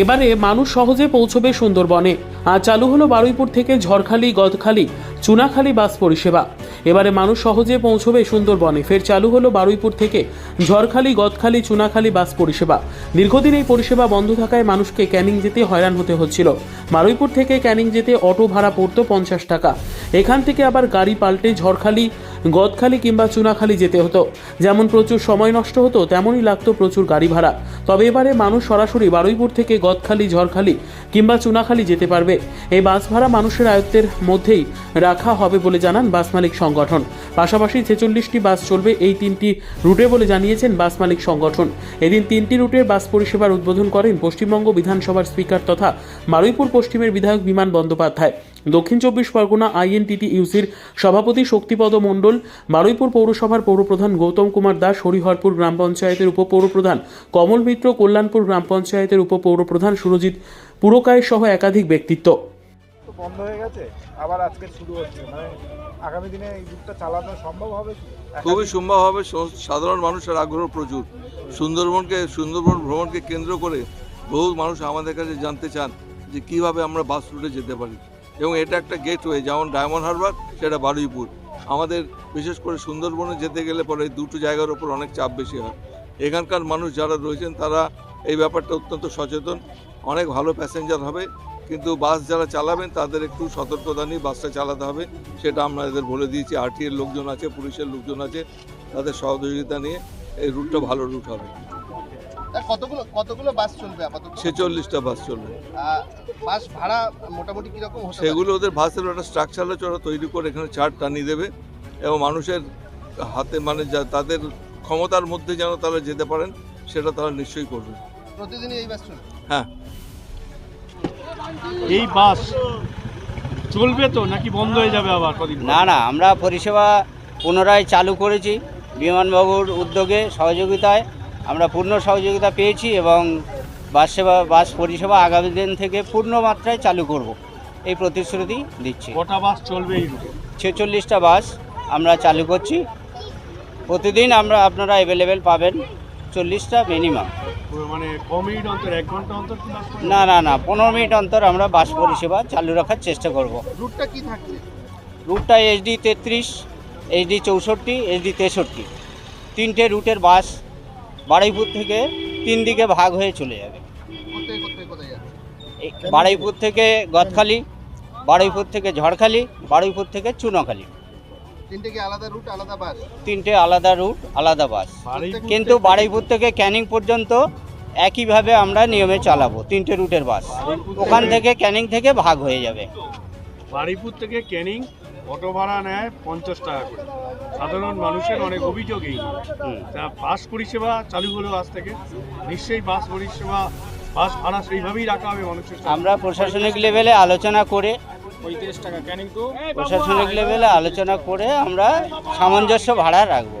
এবারে মানুষ সহজে পৌঁছবে সুন্দরবনে। আর চালু হলো বারুইপুর থেকে ঝড়খালি, গদখালি, চুনাখালি বাস পরিষেবা। এবারে মানুষ সহজে পৌঁছবে সুন্দরবনে। ফের চালু হলো বারুইপুর থেকে ঝড়খালি, গদখালি, চুনাখালি বাস পরিষেবা। দীর্ঘদিন এই পরিষেবা বন্ধ থাকায় মানুষকে ক্যানিং যেতে হয়রান হতে হচ্ছিল। বারুইপুর থেকে ক্যানিং যেতে অটো ভাড়া পড়তো পঞ্চাশ টাকা। এখান থেকে আবার গাড়ি পাল্টে ঝড়খালি গদখালি কিংবা চুনাখালি যেতে হতো। যেমন প্রচুর সময় নষ্ট হতো, তেমনই লাগতো প্রচুর গাড়ি ভাড়া। তবে এবারে মানুষ সরাসরি বারুইপুর থেকে গদখালি, ঝড়খালি কিংবা চুনাখালি যেতে পারবে। এই বাস ভাড়া মানুষের আয়ত্তের মধ্যেই রাখা হবে বলে জানান বাস মালিক সংগঠন। পাশাপাশি ছেচল্লিশটি বাস চলবে এই তিনটি রুটে বলে জানিয়েছেন বাস মালিক সংগঠন। এদিন তিনটি রুটের বাস পরিষেবার উদ্বোধন করেন পশ্চিমবঙ্গ বিধানসভার স্পিকার তথা বারুইপুর পশ্চিমের বিধায়ক বিমান বন্দ্যোপাধ্যায়। দক্ষিণ চব্বিশ পরগনা আইএনটিটি ইউসির সভাপতি শক্তিপদ মণ্ডল বারুইপুর পৌরসভার পৌরপ্রধান গৌতম কুমার দাস হরিহরপুর গ্রাম পঞ্চায়েতের উপপৌরপ্রধান কমল মিত্র কল্যাণপুর গ্রাম পঞ্চায়েতের উপপৌরপ্রধান সুরজিৎ পুরকায় সহ একাধিক ব্যক্তিত্ব। তো বন্ধ হয়ে গেছে? আবার আজকে শুরু হচ্ছে। মানে আগামী দিনে এই রুটটা চালানো সম্ভব হবে খুবই সম্ভব হবে। সাধারণ মানুষের আগ্রহ প্রচুর। সুন্দরবনকে সুন্দরবন ভ্রমণকে কেন্দ্র করে বহু মানুষ আমাদের কাছে জানতে চান যে কীভাবে আমরা বাস রুটে যেতে পারি। এবং এটা একটা গেটওয়ে যেমন ডায়মন্ড হারবার সেটা বারুইপুর আমাদের বিশেষ করে সুন্দরবনে যেতে গেলে পরে এই দুটো জায়গার ওপর অনেক চাপ বেশি হয়। এখানকার মানুষ যারা রয়েছেন, তারা এই ব্যাপারটা অত্যন্ত সচেতন। অনেক ভালো প্যাসেঞ্জার হবে, কিন্তু বাস যারা চালাবেন, তাদের একটু সতর্কতা নিয়ে বাসটা চালাতে হবে। সেটা আমরা এদের বলে দিয়েছি। আরটিএর লোকজন আছে, পুলিশের লোকজন আছে, তাদের সহযোগিতা নিয়ে এই রুটটা ভালো রুট হবে। কতগুলো কতগুলো বাস চলবে আপাতত? ছেচল্লিশটা বাস চলবে। বাস ভাড়া মোটামুটি কীরকম সেগুলো ওদের বাসের একটা স্ট্রাকচার আছে ওরা তৈরি করে এখানে চার্ট টানিয়ে দেবে এবং মানুষের হাতে মানে যা তাদের ক্ষমতার মধ্যে যেন তারা যেতে পারেন সেটা তারা নিশ্চয়ই করবে। প্রতিদিনই এই বাস চলবে? হ্যাঁ। এই বাস চলবে তো নাকি বন্ধ হয়ে যাবে আবার কদিন না না আমরা পরিষেবা পুনরায় চালু করেছি বিমানবাবুর উদ্যোগে সহযোগিতায়। আমরা পূর্ণ সহযোগিতা পেয়েছি এবং বাস সেবা বাস পরিষেবা আগামী দিন থেকে পূর্ণ মাত্রায় চালু করব। এই প্রতিশ্রুতি দিচ্ছি। কটা বাস চলবে এই রুটে? ছেচল্লিশটা বাস আমরা চালু করছি। প্রতিদিন আমরা আপনারা অ্যাভেলেবেল পাবেন চল্লিশটা মিনিমাম মানে মিনিট অন্তর এক ঘণ্টা অন্তর কি বাস করে? না না না পনেরো মিনিট অন্তর আমরা বাস পরিষেবা চালু রাখার চেষ্টা করব। রুটটা কি থাকছে? রুটটা এইচডি তেত্রিশ এইচডি চৌষট্টি এইচডি তেষট্টি। তিনটে রুটের বাস বারুইপুর থেকে তিন দিকে ভাগ হয়ে চলে যাবে। বারুইপুর থেকে গদখালি বারুইপুর থেকে ঝড়খালি বারুইপুর থেকে চুনাখালি। তিনটে আলাদা রুট আলাদা বাস কিন্তু বারুইপুর থেকে ক্যানিং পর্যন্ত একইভাবে আমরা নিয়মে চালাবো তিনটে রুটের বাস ওখান থেকে ক্যানিং থেকে ভাগ হয়ে যাবে। বারুইপুর থেকে ক্যানিং অটো ভাড়া নেয় পঞ্চাশ টাকা করে। সাধারণ মানুষের অনেক অভিযোগ এই তা বাস পরিষেবা চালু হলো আজ থেকে। নিশ্চয়ই বাস পরিষেবা বাস ভাড়া সেইভাবেই রাখা হবে মানুষের আমরা প্রশাসনিক লেভেলে আলোচনা করে পঁয়ত্রিশ টাকা ক্যানিং প্রশাসনিক লেভেলে আলোচনা করে আমরা সামঞ্জস্য ভাড়া রাখব।